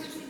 понимаете, все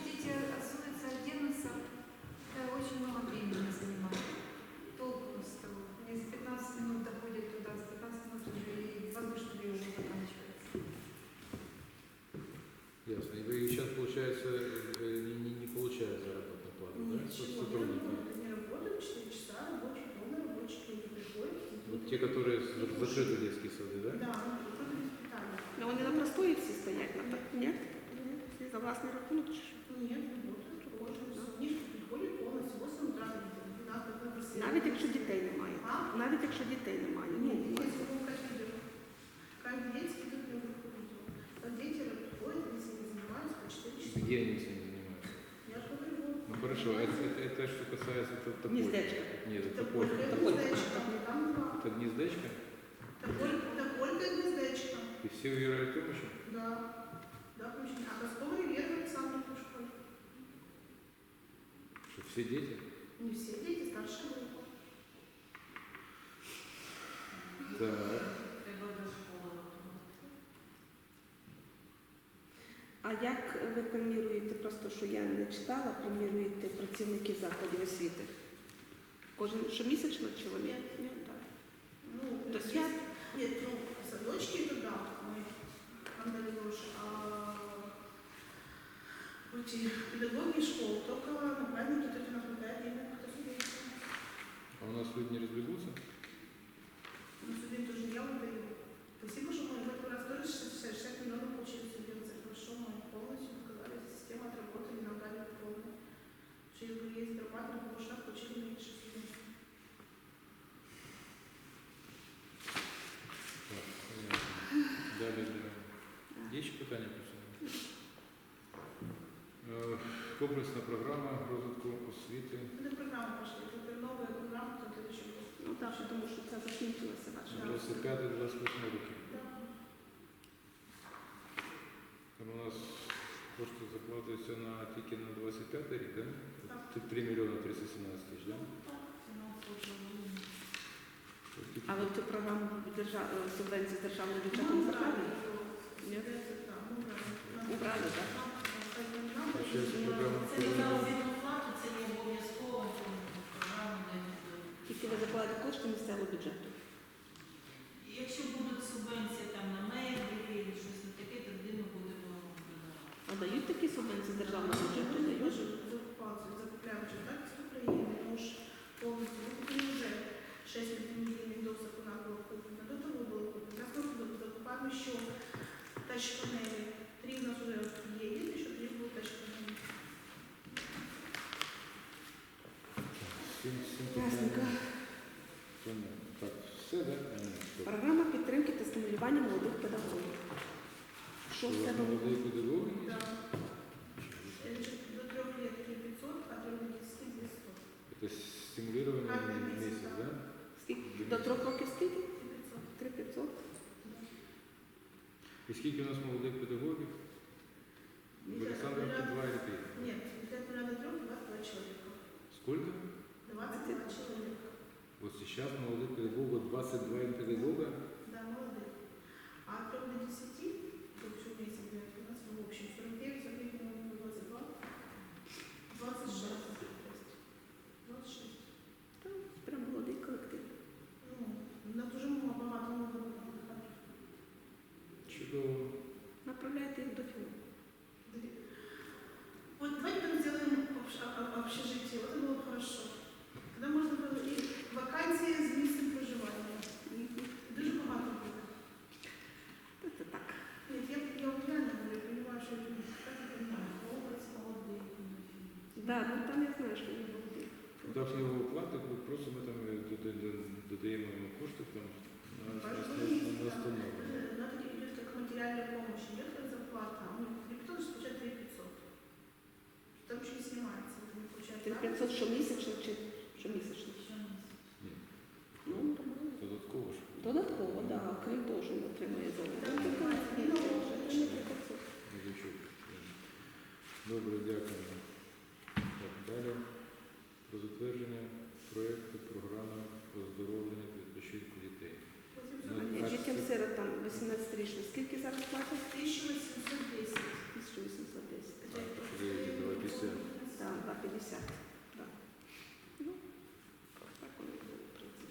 Навіть якщо дітей немає. Ну, Нет, есть ну, как видео. Каждый день скидывают мне группу видео. Вот дети приходят, они этим занимаются по 4 часа. Где они этим занимаются? Я же говорю, вот. Ну хорошо, это, это, это что касается т- топольки. Гнездечко. Нет, это Такой, тополька. Тополька. гнездечко, там два. Это гнездечко? Такой, такой гнездечко. И все у Юрия Артемовича? Да. Да, очень. А Косковый Вера Александровна Пушкой. Что все дети? Не все дети, старшая группа. Так. А як ви преміруєте, просто що я не читала, преміруєте працівників закладів освіти? Кожен щомісячно чи вони? Нет. Ні, так. Ну, До есть- свят? Нет, ну, садочки это да, мы отдали гроши, а эти педагоги школ только на праздники только не хватает денег, кто субвенцию. А у нас люди не разбегутся? Комплексна програма розвитку освіти. Это программа пошли, это новая программа, то это еще будет. Ну так, тому що це закінчилося ваше. 25-28 роки. Да. Там у нас кошти закладаються на тільки на 25 рік, да? Так. Це 3 мільйони 317 тисяч, да? Тільки- А ви в цю програму держав... субвенції з державного бюджету не закладені? Ні? Убрали, так? Це не заробітну плату, це не обов'язково програма для дітей. Тільки ви закладете кошти місцевого бюджету. Якщо будуть субвенції там на меблі, щось не таке, тоді ми будемо видавати. А дають такі субвенції з державного бюджету? Дають? закупаться, закупляем уже так из Украины, потому что полностью мы купили уже 6 мультимедийных досок у нас было куплено, до того было куплено. Сейчас мы закупаем еще тач-панели. Три у нас уже едет, еще три будут Програма підтримки та стимулювання молодих педагогів. Що в Що, себе? молодий педагоги? Да. Это же до трех лет 3500, а до 10 200. Это стимулирование Каждый на месяц, месяц, да. да? Скільки? До трьох років скільки? 3500. 3500? І скільки у нас молодих педагогів? Просто ми там е, дода- дода- додаємо кошти там, на, на, на, на на, на, на, на, на, на, материальная помощь, идет как зарплата, а у них репетитор получает 3 500. Там еще не снимается, вот они получают 3500 щомісячно чи щомісячно? Ні, Ну, нормально. додатково ж. Додатково, так, да, крім того, що він отримує за Новичок. Добре, дякую. Так, далі. Про затвердження проєкту програми оздоровлення та відпочинку дітей. А Дітям сиротам 18 річно. Скільки зараз платять? 1810. 1810. Это 50. Да. Ну, так воно і було, в принципі.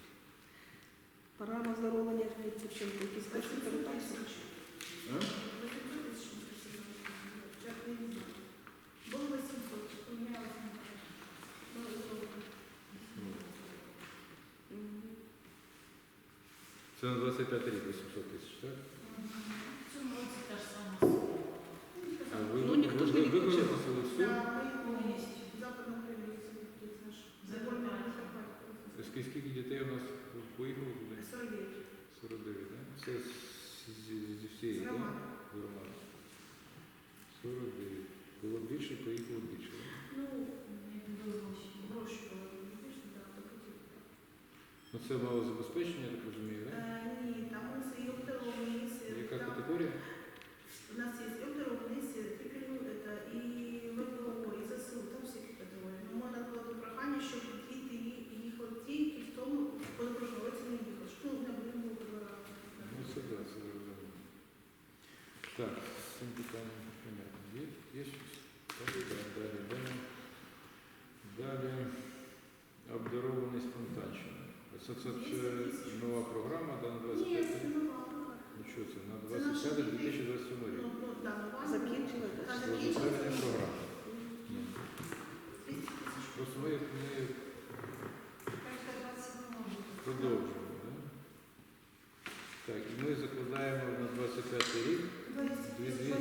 Програма оздоровлення відпочинку, якісь кошти 800 передбачені. тисяч. А? 800 тисяч ми просили. Як не знаю. Було 800, помінялося. Ну, добре. Мгм. Це на 25 рік 800 тисяч, так? В цьому році та ж сама сума. А ви, Ну, ніхто ж ви, не ви відключив. Україна, це наш. Закарпаття. Скільки, скільки дітей у нас поїхало туди? 49. 49, так? Це з, з, зі всієї, так? З громади. 49. Було більше, поїхало більше. Ну. Ну це мало забезпечення, я так розумію, так? Е, Ні, там у нас є обдарованість. Яка? У нас есть и обдарованість, і КРЮ, это і ВПО, і ЗСУ, там всі категорії. Ну, можна було до прохання, щоб діти ї- їхали ті, які в тому позапрошлому році не їхали. Ну, не було. Ну це да, це зрозуміло. Так, з цим питанням понятно. Є, є щось? Так, далі, далі. Далі. Обдарований спонтанщина. Це, це, це нова програма, да, на Ні, 25 це нова. Ну що це, на Це 25 2027 Ну, рік? Закінчили? Закінчили. затвердження програми. Ні. 200 тисяч. Просто ми, ми Каждая 27 может. продовжуємо. так? Так, і ми закладаємо на 25 рік 200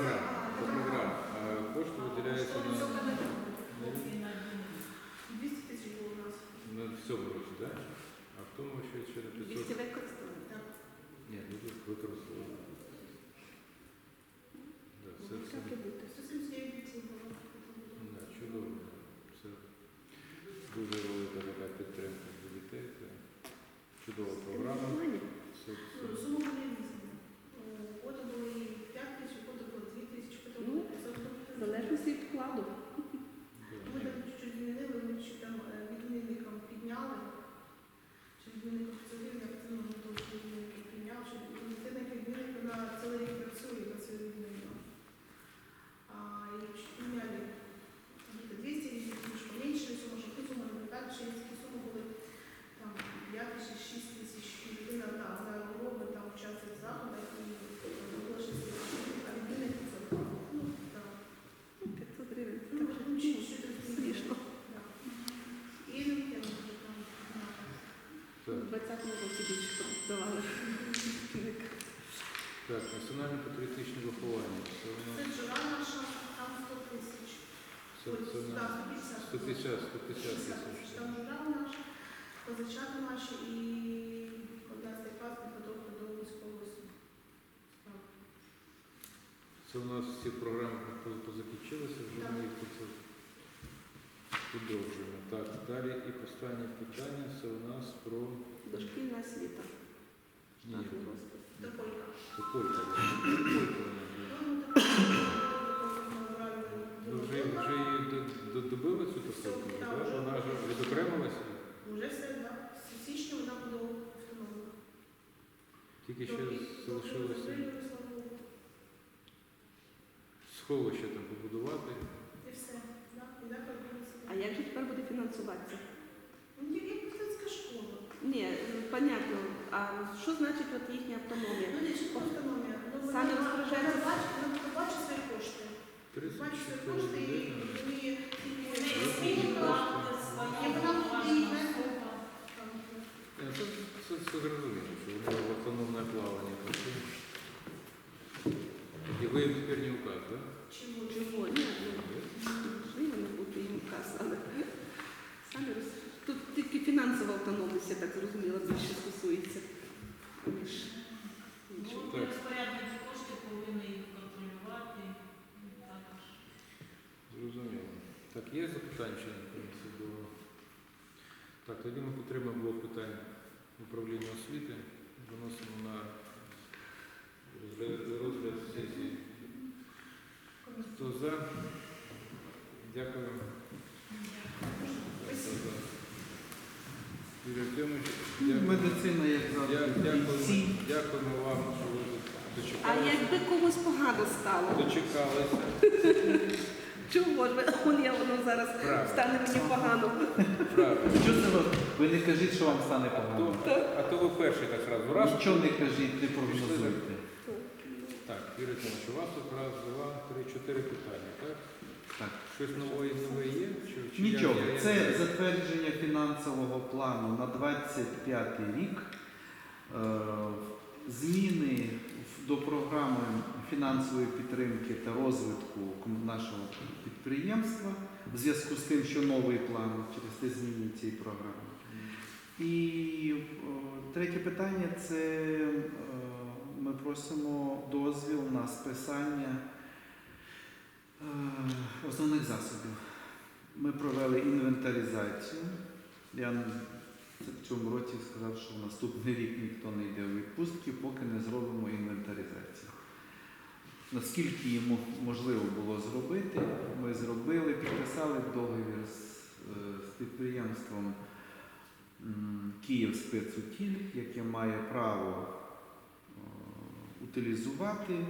один рік. 200 тысяч було у нас. на цьому році, так? А в тому ще, ще на 500. 200 використали. Так. Ні, ну тут використовували. Да, це, Ну, це, Так і бути. 179 було. да, чудово. Це дуже велика така підтримка для дітей. Це чудова програма. Фінансування. Це, Ну, це, Сума була різна. Фото були 5 тисяч, фото було 2 тисячі, фото було 500. В залежності від вкладу. Ми да. там чуть-чуть змінили, ми ще там е, відмінникам підняли. Чи відмінник працює, як це можна було, що відмінників підняв, що дитина відмінник, вона цілий рік працює на цю відмінку. А і чуть підняли. Где-то 200 или немножко меньше сумма, щоб сумма не так, що такі суми були там 5 тисяч, 6 тисяч, і людина, да, вона робить, там участвує в заходах, і було 6 тисяч, а відмінник 500. Ну, так. Ну, 500 гривень. Це Ну, так ну, ну, чуть-чуть смішно. Да. І ну, я не знаю, там, У Так, 20-му році більше давали. так, національне патріотичне виховання. Це джура наша, там 100 тисяч. це, це на 150. 150, 150 тисяч. Там жура наша, позичати наші і 11 клас підготовка до військової служби. Це у нас всі програми позакінчилися, вже ми їх продовжуємо. Так, далі і останнє питання це у нас про Дошкільна освіта. ні, Штатний розпис. До Полька. це Полька. Полька вона є. Ну, вже, вже її до- до- добили цю? Так, вже. Вона ж відокремилася? Вже все, так. З січня вона буде встановлена. Тільки ще залишилося сховище там побудувати. І все. Да, і так робиться. А як же тепер буде фінансуватися? Ну, як як мистецька школа. Ні, ну, понятно. А що значить от їхня автономія? Ну, не чітко автономія. Ну, Самі вона- розпоряджаються. Вона бачить, вона бачить свої кошти. 30 Бачить свої кошти і і свої Ні, вона там, Це, це, це зрозуміло, що вони в автономне плавання працюють. І ви тепер не указ, так? чому. Ні, ну, можливо, не бути їм кас, але самі роз... Тут тільки фінансова автономність, я так зрозуміла, більше стосується, ніж іншого. Ну, Так. Розпорядники кошти повинні їх контролювати. Ну. Зрозуміло. Так, є запитання на комісії до. Так, тоді ми підтримуємо блок питань управління освіти. Виносимо на розгляд, сесії. Хто за? Дякую. За? Юрій Артемович, дякую. Медицина, як завжди. Дякуємо, вам, що ви тут А якби комусь погано стало, Дочекалися. чого ж ви? Он я воно зараз Правильно. стане мені погано. Правильно. Що це ви? Ви не кажіть, що вам стане А погано. то, а то ви перший так зразу. Раз. Нічого не кажіть, не прогнозуйте. Так, Юрій Артемович, у вас тут раз, два, три, чотири питання, так? Так. Щось нове нове є? Чи, чи Нічого, я- я- це я- затвердження фінансового плану на 25 рік. Е, Зміни до програми фінансової підтримки та розвитку нашого підприємства в зв'язку з тим, що новий план через те зміни цієї програми. І о, третє питання це е, ми просимо дозвіл на списання е, основних засобів. Ми провели інвентаризацію. Я в цьому році сказав, що в наступний рік ніхто не йде у відпустки, поки не зробимо інвентаризацію. Наскільки йому можливо було зробити, ми зробили, підписали договір з, е, з підприємством м, Київспецутіль, яке має право е, утилізувати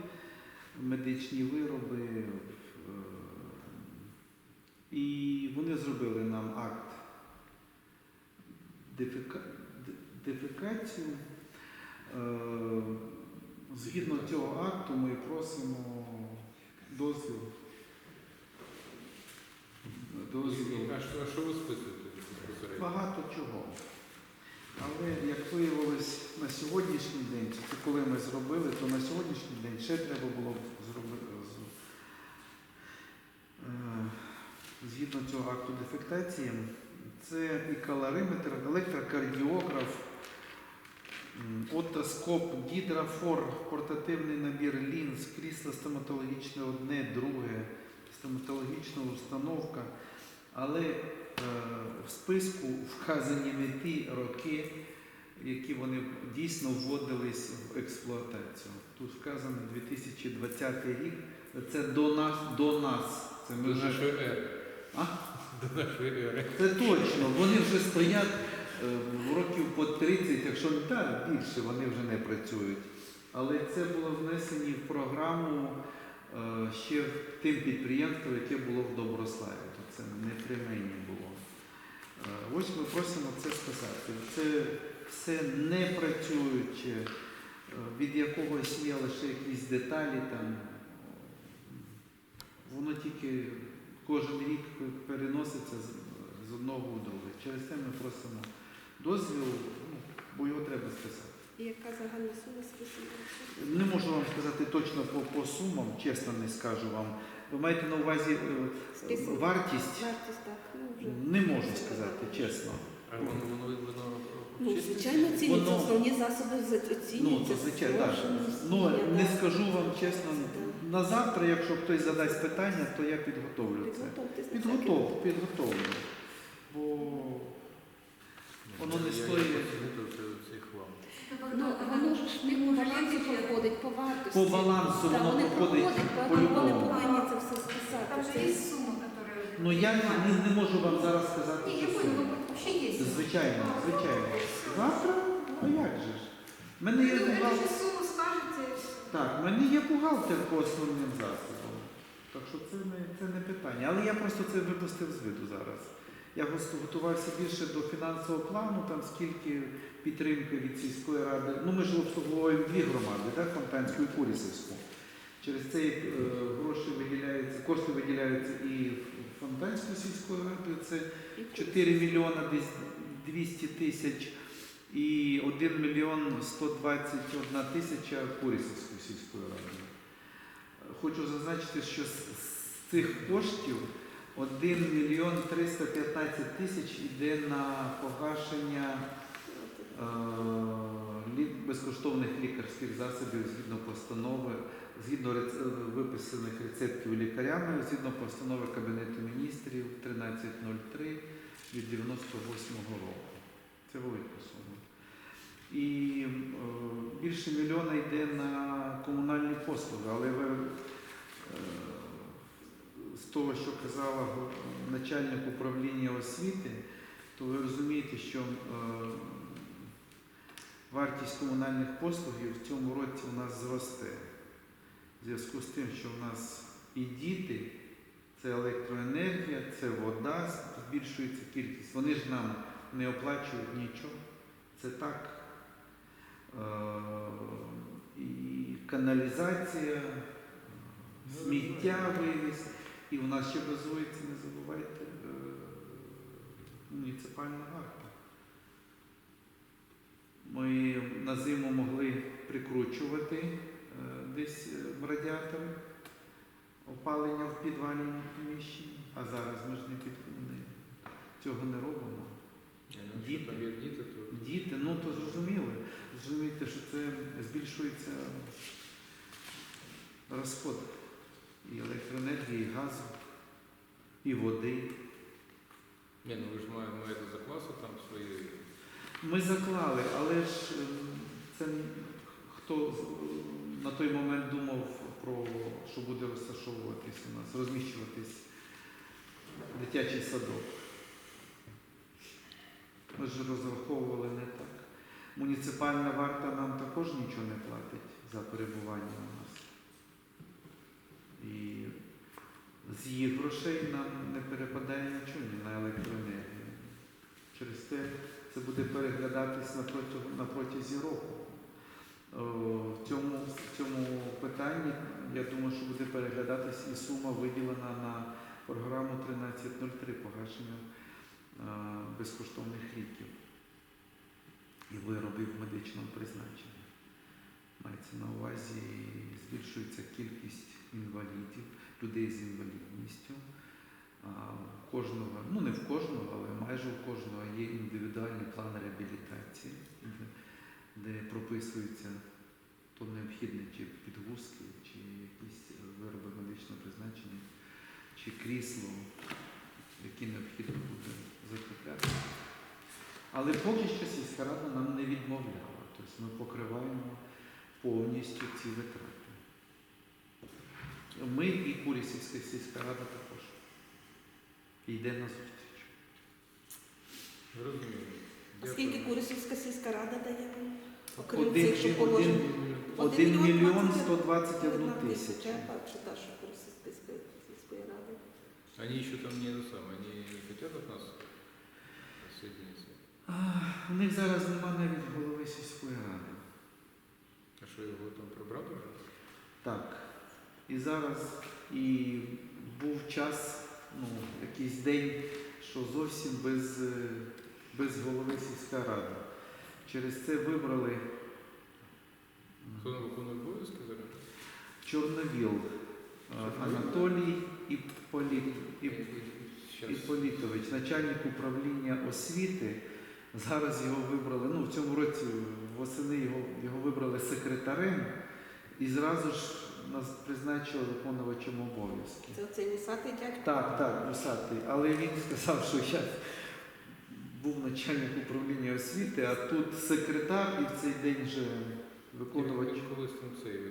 медичні вироби. І вони зробили нам акт дефіка... дефікацію. Е, Згідно цього акту ми просимо дозвіл. Дозвіл. А що, що ви безпосередньо? Багато чого. Але як виявилось на сьогоднішній день, коли ми зробили, то на сьогоднішній день ще треба було б зробити. Е, Згідно цього акту дефектації, це і калориметр, електрокардіограф, отоскоп, гідрофор, портативний набір лінз, крісло стоматологічне одне, друге, стоматологічна установка. Але е, в списку вказані не ті роки, які вони дійсно вводились в експлуатацію. Тут вказано 2020 рік. Це до нас, до нас. Це ми вже. А? До нашої ери. це точно. Вони вже стоять е, років по 30, якщо не так, більше вони вже не працюють. Але це було внесені в програму е, ще тим підприємством, яке було в Доброславі. То це не при мені було. Е, Ось ми просимо це списати. Це все не працююче, від якогось є лише якісь деталі там. Воно тільки кожен рік переноситься з, з одного в друге. Через це ми просимо дозвіл, ну, бо його треба списати. І яка загальна сума списана? Не можу вам сказати точно по, по сумам, чесно не скажу вам. Ви маєте на увазі е, вартість? Вартість так, ну вже. Не можу сказати, чесно. А воно, воно, воно Ну, звичайно, цінюються Воно- основні засоби Ну, оцінюються. то звичайно, так. Ну, не скажу вам чесно, на завтра, якщо хтось задасть питання, то я підготовлю це. Підготов, підготовлю. Бо Воно не стоїть. оце- Ну, воно ж не по балансу проходить, по вартості. по балансу Так, воно вони проходить. проходять, по-любому. вони повинні це все списати. Там же Це- есть сумма, которая... Ну я не, не можу вам зараз сказати. Не, я суму. вообще есть. Звичайно, звичайно. Завтра? А як же ж? В мене Ну, є бухгалтер. же сумму скажете. Так, в мене є бухгалтер по основним засобам. Так що це не, це не питання. Але я просто це випустив з виду зараз. Я готувався більше до фінансового плану, там скільки підтримки від сільської ради. Ну ми ж обслуговуємо дві громади, так, Фонтанську і Курісівську. Через це е, гроші виділяються, кошти виділяються і Фонтанську сільської ради, це 4 мільйона десь 200 тисяч і 1 мільйон 121 тисяча Курісівської сільської ради. Хочу зазначити, що з, цих коштів 1 мільйон 315 тисяч йде на погашення е, безкоштовних лікарських засобів згідно постанови, згідно е, виписаних рецептів лікарями, згідно постанови Кабінету міністрів 1303 від 98 року. Це велика сума. І е, більше мільйона йде на комунальні послуги, але ви е, з того, що казала начальник управління освіти, то ви розумієте, що е, вартість комунальних послуг в цьому році у нас зросте. В зв'язку з тим, що в нас і діти, це електроенергія, це вода, збільшується кількість. Вони ж нам не оплачують нічого. Це так. Е, І каналізація, е, сміття вивіз. І в нас ще базується, не забувайте, е, муніципальна варта. Ми на зиму могли прикручувати е, десь е, радіатори, опалення в підвальному приміщенні, а зараз ми ж не під цього не робимо. Ну, Діти. діти, ну то зрозуміли. Зрозумієте, що це збільшується розход і електроенергії, і газу, і води. Ні, ну ви ж маєте, маєте за класу там свої. Ми заклали, але ж ем, це хто на той момент думав про що буде розташовуватись у нас, розміщуватись дитячий садок. Ми ж розраховували не так. Муніципальна варта нам також нічого не платить за перебування у нас. І з їх грошей нам не перепадає нічого ні на електроенергію. Через те це буде переглядатись на, протязі року. В цьому, в цьому питанні я думаю, що буде переглядатись і сума виділена на програму 1303 погашення е, безкоштовних ліків і виробів медичного призначення. Мається на увазі збільшується кількість інвалідів, людей з інвалідністю. У кожного, ну не в кожного, але майже у кожного є індивідуальний план реабілітації, де, де прописується то необхідне чи підгузки, чи якісь вироби медичного призначення, чи крісло, які необхідно буде закупляти. Але поки що сільська рада нам не відмовляла, тобто ми покриваємо повністю ці витрати. Ми і Курісівська сільська рада йде на зустріч. Розумію. А скільки Курисівська сільська рада дає? Окрім Один, цих, що один, положено. один мільйон двадцять 121 одна тисячу. Я бачу, да, що Курисівська сільська- сільської ради. Они еще там не, это самое, они не хотят от нас соединиться. Ах, У них зараз нема навіть голови сільської ради. А что, его там прибрали? Так. І зараз і був час, ну, якийсь день, що зовсім без, е, без голови сільська рада. Через це вибрали Кто на виконує обов'язки зараз? Чорновіл е, Анатолій і, Полі. Іполітович, начальник управління освіти. Зараз його вибрали, ну в цьому році восени його, його вибрали секретарем і зразу ж нас призначили виконувачем обов'язки. Це оцей вусатий дядько? Так, так, усатий. Але він сказав, що я був начальник управління освіти, а тут секретар і в цей день вже виконувач. Він колись там цей е,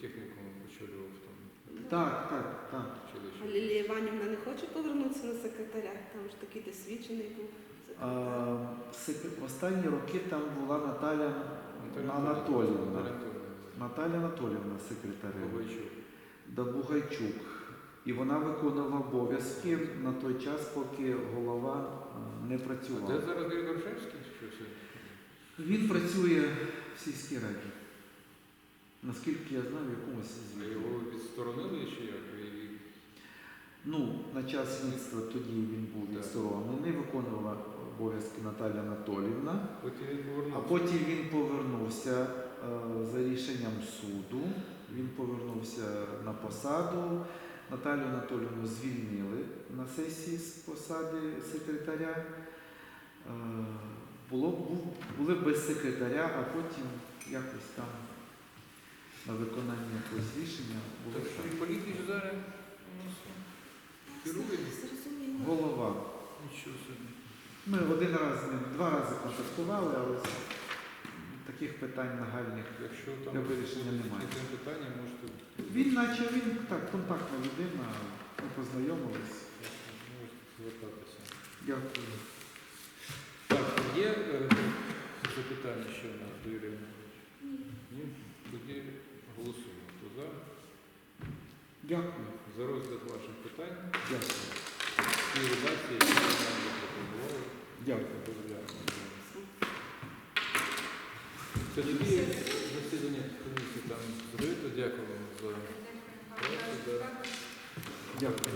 технікум очолював там Так, так, так. А. Лілія Іванівна не хоче повернутися на секретаря? Там ж такий досвідчений був секретар. А, сек- останні роки там була Наталя Наталя Анатоліївна. Анатоліївна. Наталя Анатоліївна секретарем. Ковальчук. Dabugайчук. І вона виконувала обов'язки на той час, поки голова е, не А де зараз? Що це? Він працює в сільській раді. Наскільки я знаю, в якомусь звіті. його відсторонили чи як? Ну, на час слідства тоді він був відсторонений, виконувала обов'язки Наталя він. А потім він повернувся за рішенням суду. Він повернувся на посаду. Наталю Анатолійовну звільнили на сесії з посади секретаря. Е, Було, були без секретаря, а потім якось там на виконання якогось рішення було Так і політич зараз керує. Голова. Нічого собі. Ми один раз з ним, два рази контактували, але таких питань нагальних. Якщо там Для вирішення немає. питання, можете Він, наче він так, контактна людина, ми познайомились. звертатися. Дякую. Так, є е, запитання ще у нас до? Ні. Тоді голосуємо. Хто за? Дякую. За розгляд ваших питань. Дякую. Ті редакції, які нам запропонували. Дякую. Розглянемо. Тоді засідання комісії там зробити. Дякую вам за Дякую.